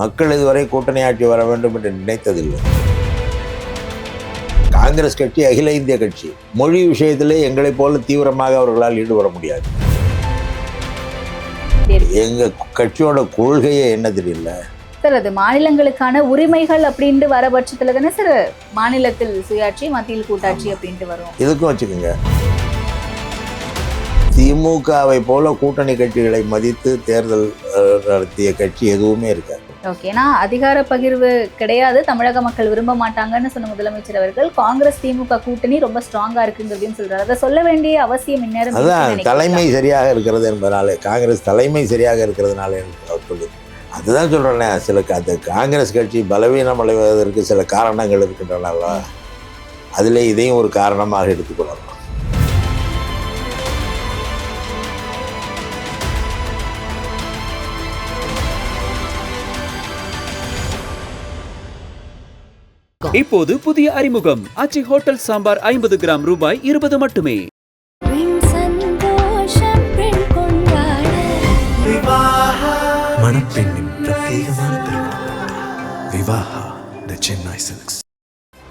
மக்கள் இதுவரை கூட்டணி ஆட்சி வர வேண்டும் என்று நினைத்ததில்லை. காங்கிரஸ் கட்சி அகில இந்திய கட்சி மொழி விஷயத்திலே எங்களைப் போல தீவிரமாக அவர்களால் ஈடுபட முடியாது. எங்க கட்சியோட கொள்கையே என்ன தெரியல சார் அது மாநிலங்களுக்கான உரிமைகள் அப்படின்ட்டு வர பட்சத்துல தானே சார் மாநிலத்தில் சுயாட்சி மத்தியில் கூட்டாட்சி அப்படின்ட்டு வரும். இதுக்கும் வச்சுக்கோங்க. திமுகவை போல கூட்டணி கட்சிகளை மதித்து தேர்தல் நடத்திய கட்சி எதுவுமே இருக்காது. ஓகே ஏன்னா அதிகார பகிர்வு கிடையாது. தமிழக மக்கள் விரும்ப மாட்டாங்கன்னு சொன்ன முதலமைச்சர் அவர்கள் காங்கிரஸ் திமுக கூட்டணி ரொம்ப ஸ்ட்ராங்கா இருக்குங்கிறதையும் சொல்றாரு. அதை சொல்ல வேண்டிய அவசியம் இந்நேரம் அதான்? தலைமை சரியாக இருக்கிறது என்பதனாலே காங்கிரஸ் தலைமை சரியாக இருக்கிறதுனால அவர் சொல்லி அதுதான் சொல்கிறேனே சில அந்த காங்கிரஸ் கட்சி பலவீனம் அடைவதற்கு சில காரணங்கள் இருக்கின்றனவா? அதிலே இதையும் ஒரு காரணமாக எடுத்துக்கொள்ளலாம். இப்போது புதிய அறிமுகம். ஆச்சி ஹோட்டல் சாம்பார் ஐம்பது கிராம் ரூபாய் இருபது மட்டுமே. பெண் சந்தோஷம் பெண் கொண்டாட. மணப்பெண்ணின் பிரத்யேகமான திருமணம். Vivaha the Chennai Silks.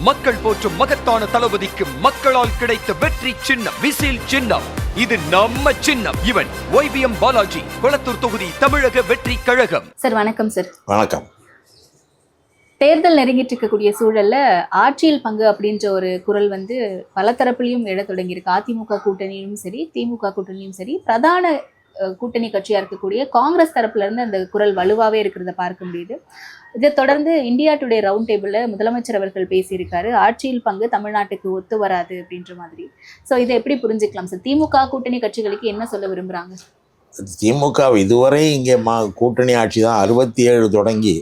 மக்கள் போற்றும் மகத்தான தளபதிக்கு மக்களால் கிடைத்த வெற்றி சின்னம் விசில் சின்னம். இது நம்ம சின்னம். இவன் ஒய்பிஎம் பாலாஜி கொளத்தூர் தொகுதி தமிழக வெற்றி கழகம். சார் வணக்கம் சார். வணக்கம். தேர்தல் நெருங்கிட்டு இருக்கக்கூடிய சூழல்ல ஆட்சியில் பங்கு அப்படின்ற ஒரு குரல் வந்து பல தரப்புலையும் எழ தொடங்கியிருக்கு. அதிமுக கூட்டணியிலும் சரி திமுக கூட்டணியும் சரி பிரதான கூட்டணி கட்சியா இருக்கக்கூடிய காங்கிரஸ் தரப்புல இருந்து அந்த குரல் வலுவாவே இருக்கிறத பார்க்க முடியுது. இதை தொடர்ந்து இந்தியா டுடே ரவுண்ட் டேபிள்ல முதலமைச்சர் அவர்கள் பேசியிருக்காரு. ஆட்சியில் பங்கு தமிழ்நாட்டுக்கு ஒத்து வராது அப்படின்ற மாதிரி. ஸோ இதை எப்படி புரிஞ்சுக்கலாம்? சார் திமுக கூட்டணி கட்சிகளுக்கு என்ன சொல்ல விரும்புறாங்க? திமுக இதுவரை இங்கே மா கூட்டணி ஆட்சி தான் அறுபத்தி ஏழு தொடங்கி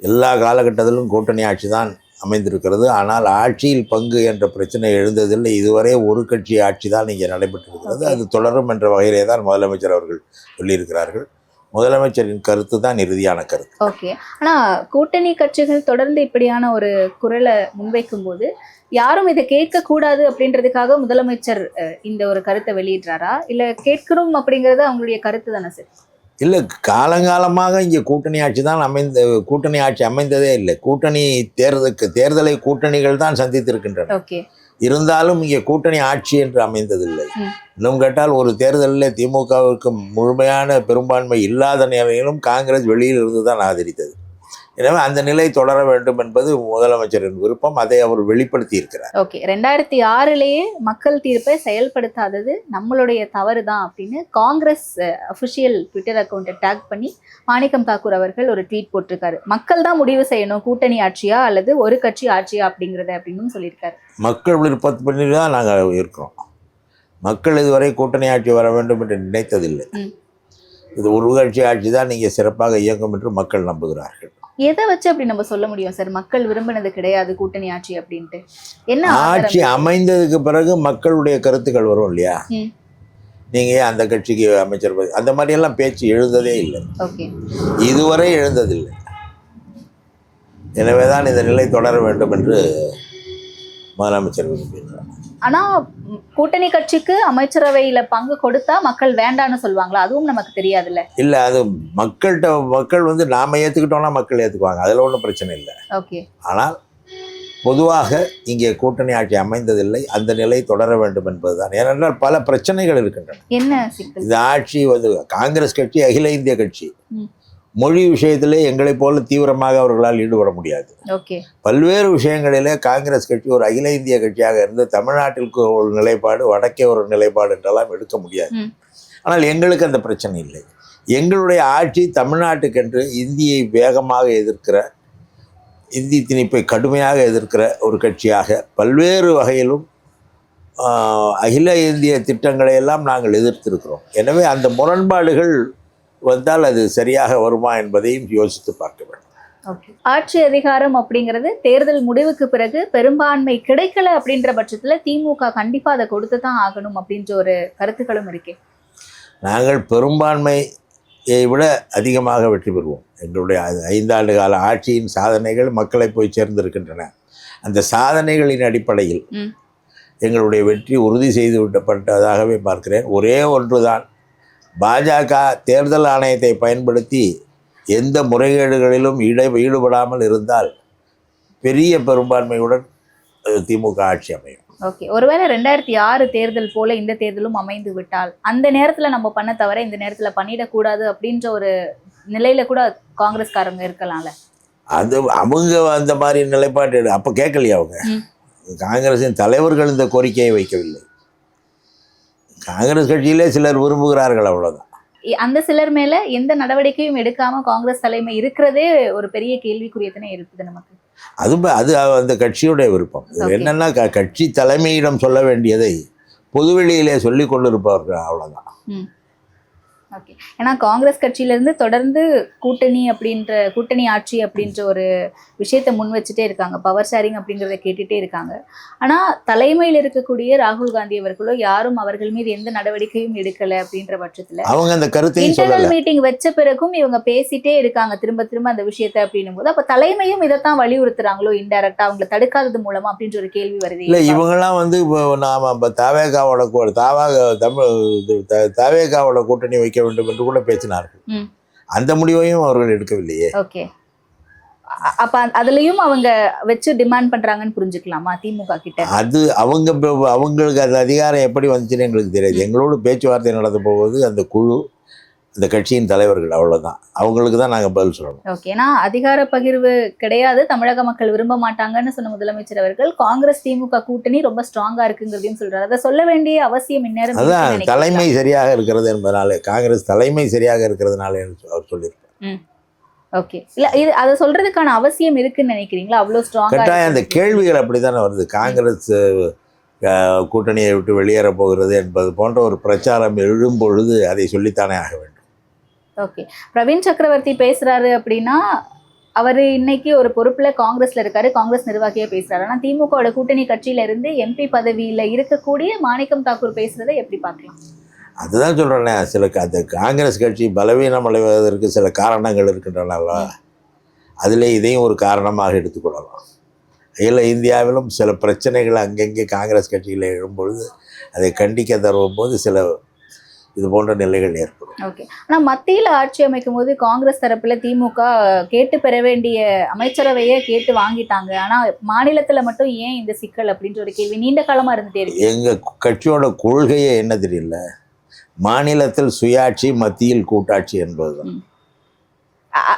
எல்லா காலகட்டத்திலும் கூட்டணி ஆட்சி தான் அமைந்திருக்கிறது. ஆனால் ஆட்சியில் பங்கு என்ற பிரச்சனை எழுந்ததில்லை. இதுவரை ஒரு கட்சி ஆட்சி தான் இங்கே நடைபெற்றிருக்கிறது. அது தொடரும் என்ற வகையிலே தான் முதலமைச்சர் அவர்கள் சொல்லியிருக்கிறார்கள். முதலமைச்சரின் கருத்து தான் இறுதியான கருத்து. ஓகே ஆனா கூட்டணி கட்சிகள் தொடர்ந்து இப்படியான ஒரு குரலை முன்வைக்கும் போது யாரும் இதை கேட்க கூடாது அப்படின்றதுக்காக முதலமைச்சர் இந்த ஒரு கருத்தை வெளியிடுறாரா? இல்ல கேட்கிறோம் அப்படிங்கறது அவங்களுடைய கருத்து தானே சார்? இல்லை காலங்காலமாக இங்கே கூட்டணி ஆட்சி தான் அமைந்த கூட்டணி ஆட்சி அமைந்ததே இல்லை. கூட்டணி தேர்தலுக்கு தேர்தலை கூட்டணிகள் தான் சந்தித்திருக்கின்றன. இருந்தாலும் இங்கே கூட்டணி ஆட்சி என்று அமைந்ததில்லை. இன்னும் கேட்டால் ஒரு தேர்தலில் திமுகவுக்கு முழுமையான பெரும்பான்மை இல்லாத நிலையிலும் காங்கிரஸ் வெளியில் இருந்து தான் ஆதரித்தது. எனவே அந்த நிலை தொடர வேண்டும் என்பது முதலமைச்சரின் விருப்பம். அதை அவர் வெளிப்படுத்தி இருக்கிறார் ஓகே. ரெண்டாயிரத்தி ஆறுலயே மக்கள் தீர்ப்பை செயல்படுத்தாதது நம்மளுடைய தவறு தான் அப்படின்னு காங்கிரஸ் அஃபிஷியல் ட்விட்டர் அக்கௌண்ட்டை டேக் பண்ணி மாணிக்கம் தாக்கூர் அவர்கள் ஒரு ட்வீட் போட்டிருக்காரு. மக்கள் தான் முடிவு செய்யணும் கூட்டணி ஆட்சியா அல்லது ஒரு கட்சி ஆட்சியா அப்படிங்கறத அப்படின்னு சொல்லியிருக்காரு. மக்கள் விருப்பப்படி தான் நாங்கள் இருக்கிறோம். மக்கள் இதுவரை கூட்டணி ஆட்சி வர வேண்டும் என்று நினைத்ததில்லை. இது ஒரு கட்சி ஆட்சி தான் நீங்கள் சிறப்பாக இயங்கும் என்று மக்கள் நம்புகிறார்கள். எதை வச்சு அப்படி நம்ம சொல்ல முடியும் சார்? மக்கள் விரும்பினது கிடையாது கூட்டணி ஆட்சி அப்படின்ட்டு. என்ன ஆட்சி? அமைந்ததுக்கு பிறகு மக்களுடைய கருத்துக்கள் வரும் இல்லையா. நீங்கள் அந்த கட்சிக்கு அமைச்சர் அந்த மாதிரியெல்லாம் பேச்சு எழுந்ததே இல்லை. இதுவரை எழுந்ததில்லை. எனவே தான் இந்த நிலை தொடர வேண்டும் என்று முதலமைச்சர் விரும்புகிறார் ஆனா கூட்டணி கட்சிக்கு அமைச்சரவையில பங்கு கொடுத்தா மக்கள் வேண்டான்னு சொல்லுவாங்களா? அதுவும் நமக்கு தெரியாதுல்ல. இல்லை அது மக்கள்கிட்ட மக்கள் வந்து நாம் ஏற்றுக்கிட்டோம்னா மக்கள் ஏற்றுக்குவாங்க அதில் ஒன்றும் பிரச்சனை இல்லை. ஓகே. ஆனால் பொதுவாக இங்கே கூட்டணி ஆட்சி அமைந்ததில்லை. அந்த நிலை தொடர வேண்டும் என்பதுதான். ஏனென்றால் பல பிரச்சனைகள் இருக்கின்றன. என்ன இந்த ஆட்சி வந்து காங்கிரஸ் கட்சி அகில இந்திய கட்சி. மொழி விஷயத்திலே எங்களைப் போல தீவிரமாக அவர்களால் ஈடுபட முடியாது. பல்வேறு விஷயங்களிலே காங்கிரஸ் கட்சி ஒரு அகில இந்திய கட்சியாக இருந்து தமிழ்நாட்டிற்கு ஒரு நிலைப்பாடு வடக்கே ஒரு நிலைப்பாடு என்றெல்லாம் எடுக்க முடியாது. ஆனால் எங்களுக்கு அந்த பிரச்சனை இல்லை. எங்களுடைய ஆட்சி தமிழ்நாட்டுக்கென்று இந்தியை வேகமாக எதிர்க்கிற இந்தி திணிப்பை கடுமையாக எதிர்க்கிற ஒரு கட்சியாக பல்வேறு வகையிலும் அகில இந்திய திட்டங்களை எல்லாம் நாங்கள் எதிர்த்திருக்கிறோம். எனவே அந்த முரண்பாடுகள் வந்தால் அது சரியாக வருமா என்பதையும் யோசித்து பார்க்க வேண்டும். ஆட்சி அதிகாரம் அப்படிங்கிறது தேர்தல் முடிவுக்கு பிறகு பெரும்பான்மை கிடைக்கல அப்படின்ற பட்சத்துல திமுக கண்டிப்பா அதை கொடுத்து தான் ஆகணும் அப்படின்ற ஒரு கருத்துக்களும் இருக்கே. நாங்கள் பெரும்பான்மையை விட அதிகமாக வெற்றி பெறுவோம். எங்களுடைய ஐந்தாண்டு கால ஆட்சியின் சாதனைகள் மக்களை போய் சேர்ந்திருக்கின்றன. அந்த சாதனைகளின் அடிப்படையில். எங்களுடைய வெற்றி உறுதி செய்து விட்டப்பட்டதாகவே பார்க்கிறேன். ஒரே ஒன்றுதான் பாஜக தேர்தல் ஆணையத்தை பயன்படுத்தி எந்த முறைகேடுகளிலும் ஈட ஈடுபடாமல் இருந்தால் பெரிய பெரும்பான்மையுடன் திமுக ஆட்சி அமையும். ஓகே. ஒருவேளை ரெண்டாயிரத்தி ஆறு தேர்தல் போல இந்த தேர்தலும் அமைந்து விட்டால் அந்த நேரத்துல நம்ம பண்ண தவிர இந்த நேரத்துல பண்ணிடக்கூடாது அப்படின்ற ஒரு நிலையில கூட காங்கிரஸ்காரங்க இருக்கலாம்ல? அது அவங்க அந்த மாதிரி நிலைப்பாடு அப்போ கேட்கலையா அவங்க. காங்கிரசின் தலைவர்கள் இந்த கோரிக்கையை வைக்கவில்லை. காங்கிரஸ் கட்சியிலே சிலர் விரும்புகிறார்கள் அவ்வளவுதான். இ- அந்த சிலர் மேல எந்த நடவடிக்கையும் எடுக்காம காங்கிரஸ் தலைமை இருக்கிறதே ஒரு பெரிய கேள்விக்குரியத்தனை இருக்குது நமக்கு. அது அது அந்த கட்சியுடைய விருப்பம். என்னன்னா கட்சி தலைமையிடம் சொல்ல வேண்டியதை பொதுவெளியிலே சொல்லிக் கொண்டிருப்பவர்கள் அவ்வளவுதான். ஓகே ஏன்னா காங்கிரஸ் கட்சியில இருந்து தொடர்ந்து கூட்டணி அப்படின்ற கூட்டணி ஆட்சி அப்படின்ற ஒரு விஷயத்தை முன் வச்சுட்டே இருக்காங்க. பவர் ஷேரிங் அப்படிங்கிறத கேட்டுட்டே இருக்காங்க. ஆனா தலைமையில் இருக்கக்கூடிய ராகுல் காந்தி அவர்களோ யாரும் அவர்கள் மீது எந்த நடவடிக்கையும் எடுக்கல அப்படின்ற பட்சத்துல அவங்க அந்த கருத்தையும் இன்டர்னல் மீட்டிங் வச்ச பிறகும் இவங்க பேசிட்டே இருக்காங்க. திரும்ப திரும்ப அந்த விஷயத்தை அப்படின்னும் போது அப்ப தலைமையும் இதைத்தான் வலியுறுத்துறாங்களோ இன்டைரக்டா அவங்களை தடுக்காதது மூலமா அப்படின்ற ஒரு கேள்வி வருது. இல்லை இவங்கெல்லாம் வந்து இப்போ நாம தாவேகாவோட தாவாக தமிழ் தாவேகாவோட கூட்டணி வைக்க வேண்டும் என்று கூட பேசினார்கள். அந்த முடிவையும் அவர்கள் எடுக்கவில்லையே. ஓகே. அப்ப அதுலயும் அவங்க வச்சு டிமாண்ட் பண்றாங்கன்னு புரிஞ்சுக்கலாமா திமுக கிட்ட? அது அவங்க அவங்களுக்கு அந்த அதிகாரம் எப்படி வந்துச்சுன்னு எங்களுக்கு தெரியாது. எங்களோடு பேச்சுவார்த்தை நடத்த போவது அந்த குழு அந்த கட்சியின் தலைவர்கள் அவ்வளவுதான். அவங்களுக்கு தான் நாங்கள் பதில் சொல்லணும். ஓகே ஏன்னா அதிகார பகிர்வு கிடையாது தமிழக மக்கள் விரும்ப மாட்டாங்கன்னு சொன்ன முதலமைச்சர் அவர்கள் காங்கிரஸ் திமுக கூட்டணி ரொம்ப ஸ்ட்ராங்கா இருக்குங்கிறதையும் சொல்றாரு. அதை சொல்ல வேண்டிய அவசியம் இந்நேரம் அதான்? தலைமை சரியாக இருக்கிறது என்பதனால காங்கிரஸ் தலைமை சரியாக இருக்கிறதுனால அவர் சொல்லியிருப்பார். ஓகே இல்ல இது அதை சொல்றதுக்கான அவசியம் இருக்குன்னு நினைக்கிறீங்களா? அவ்வளவு ஸ்ட்ராங்கா கட்டாயம் அந்த கேள்விகள் அப்படித்தானே வருது. காங்கிரஸ் கூட்டணியை விட்டு வெளியேற போகிறது என்பது போன்ற ஒரு பிரச்சாரம் எழும் பொழுது அதை சொல்லித்தானே ஆக வேண்டும். ஓகே பிரவீன் சக்கரவர்த்தி பேசுகிறாரு அப்படின்னா அவர் இன்னைக்கு ஒரு பொறுப்பில் காங்கிரஸில் இருக்காரு காங்கிரஸ் நிர்வாகியாக பேசுகிறாரு ஆனால் திமுகவோட கூட்டணி கட்சியிலிருந்து எம்பி பதவியில் இருக்கக்கூடிய மாணிக்கம் தாக்கூர் பேசுகிறத எப்படி பார்க்கலாம்? அதுதான் சொல்கிறேனே சில அந்த காங்கிரஸ் கட்சி பலவீனம் அடைவதற்கு சில காரணங்கள் இருக்கின்றனவா? அதில் இதையும் ஒரு காரணமாக எடுத்துக்கொள்ளலாம் இல்லை இந்தியாவிலும் சில பிரச்சனைகள் அங்கங்கே காங்கிரஸ் கட்சியில் எழும்பொழுது அதை கண்டிக்க தரும்போது சில இது போன்ற நிலைகள் ஏற்படும். ஓகே ஆனா மத்தியில ஆட்சி அமைக்கும் போது காங்கிரஸ் தரப்புல திமுக கேட்டு பெற வேண்டிய அமைச்சரவையை கேட்டு வாங்கிட்டாங்க. ஆனா மாநிலத்துல மட்டும் ஏன் இந்த சிக்கல் அப்படின்ற ஒரு கேள்வி நீண்ட காலமா இருந்துட்டே இருக்கு. எங்கள் கட்சியோட கொள்கையே என்ன தெரியல. மாநிலத்தில் சுயாட்சி மத்தியில் கூட்டாட்சி என்பதுதான்.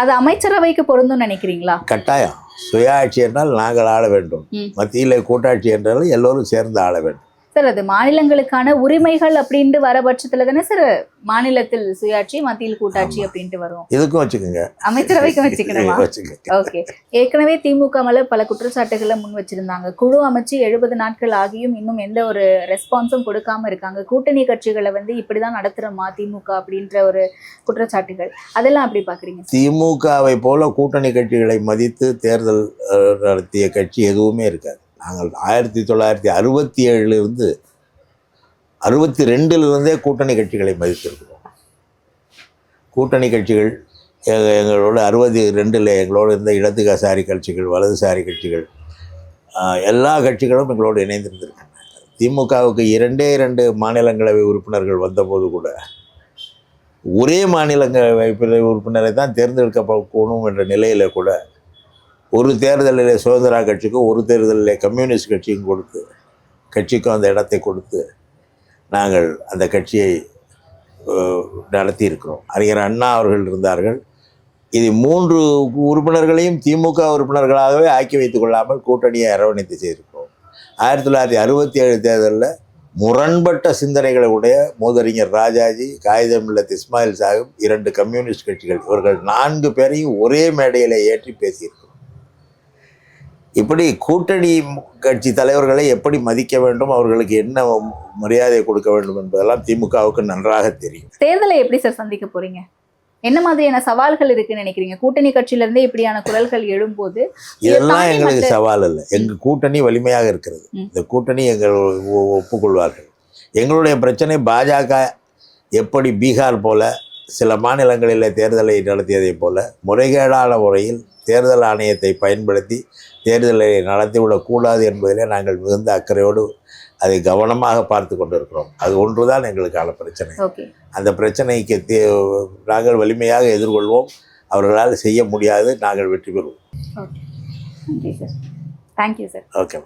அது அமைச்சரவைக்கு பொருந்தும் நினைக்கிறீங்களா? கட்டாயம். சுயாட்சி என்றால் நாங்கள் ஆள வேண்டும். மத்தியில் கூட்டாட்சி என்றால் எல்லோரும் சேர்ந்து ஆள வேண்டும். சார் அது மாநிலங்களுக்கான உரிமைகள் அப்படின்ட்டு வர பட்சத்துல தானே சார் மாநிலத்தில் சுயாட்சி மத்தியில் கூட்டாட்சி அப்படின்ட்டு வரும். இதுக்கும் வச்சுக்கோங்க. அமைச்சரவைக்கு வச்சுக்கணுமா? ஓகே. ஏற்கனவே திமுக மேல பல குற்றச்சாட்டுகளை முன் வச்சிருந்தாங்க. குழு அமைச்சு எழுபது நாட்கள் ஆகியும் இன்னும் எந்த ஒரு ரெஸ்பான்ஸும் கொடுக்காம இருக்காங்க. கூட்டணி கட்சிகளை வந்து இப்படிதான் நடத்துறோமா திமுக அப்படின்ற ஒரு குற்றச்சாட்டுகள். அதெல்லாம் அப்படி பாக்குறீங்க திமுகவை போல கூட்டணி கட்சிகளை மதித்து தேர்தல் நடத்திய கட்சி எதுவுமே இருக்காது. நாங்கள் ஆயிரத்தி தொள்ளாயிரத்தி அறுபத்தி ஏழுலேருந்து அறுபத்தி ரெண்டுலேருந்தே கூட்டணி கட்சிகளை மதித்திருக்கிறோம். கூட்டணி கட்சிகள் எங்களோட அறுபது ரெண்டில் எங்களோடு இருந்த இடதுசாரி கட்சிகள் வலதுசாரி கட்சிகள் எல்லா கட்சிகளும் எங்களோடு இணைந்திருந்திருக்காங்க திமுகவுக்கு இரண்டே இரண்டு மாநிலங்களவை உறுப்பினர்கள் வந்தபோது கூட ஒரே மாநிலங்களவை உறுப்பினரை தான் தேர்ந்தெடுக்கப்படணும் என்ற நிலையில் கூட ஒரு தேர்தலில் சுதந்திரா கட்சிக்கும் ஒரு தேர்தலில் கம்யூனிஸ்ட் கட்சியும் கொடுத்து கட்சிக்கும் அந்த இடத்தை கொடுத்து நாங்கள் அந்த கட்சியை நடத்தியிருக்கிறோம். நடத்தி இருக்கிறோம் அறிஞர் அண்ணா அவர்கள் இருந்தார்கள். இது மூன்று உறுப்பினர்களையும் திமுக உறுப்பினர்களாகவே ஆக்கி வைத்துக் கொள்ளாமல் கூட்டணியை அரவணைத்து செய்திருக்கிறோம். ஆயிரத்தி தொள்ளாயிரத்தி அறுபத்தி ஏழு தேர்தலில் முரண்பட்ட சிந்தனைகளை உடைய மூதறிஞர் ராஜாஜி காகிதமில்லத் இஸ்மாயில் சாஹிப் இரண்டு கம்யூனிஸ்ட் கட்சிகள் இவர்கள் நான்கு பேரையும் ஒரே மேடையில் ஏற்றி பேசியிருக்கிறோம் இப்படி கூட்டணி கட்சி தலைவர்களை எப்படி மதிக்க வேண்டும் அவர்களுக்கு என்ன மரியாதை கொடுக்க வேண்டும் என்பதெல்லாம் திமுகவுக்கு நன்றாக தெரியும். தேர்தலை எப்படி சார் சந்திக்க போறீங்க? என்ன மாதிரியான சவால்கள் இருக்குன்னு நினைக்கிறீங்க? கூட்டணி கட்சியில இருந்தே இப்படியான குரல்கள் எழும்போது இதெல்லாம் எங்களுக்கு சவால் இல்லை. எங்கள் கூட்டணி வலிமையாக இருக்கிறது. இந்த கூட்டணி எங்கள் ஒப்புக்கொள்வார்கள். எங்களுடைய பிரச்சனை பாஜக எப்படி பீகார் போல சில மாநிலங்களில் தேர்தலை நடத்தியதைப் போல முறைகேடான முறையில் தேர்தல் ஆணையத்தை பயன்படுத்தி தேர்தலை நடத்திவிடக்கூடாது என்பதிலே நாங்கள் மிகுந்த அக்கறையோடு அதை கவனமாக பார்த்து கொண்டிருக்கிறோம். அது ஒன்றுதான் எங்களுக்கான பிரச்சனை. அந்த பிரச்சனைக்கு தே நாங்கள் வலிமையாக எதிர்கொள்வோம். அவர்களால் செய்ய முடியாது. நாங்கள் வெற்றி பெறுவோம். Thank you sir okay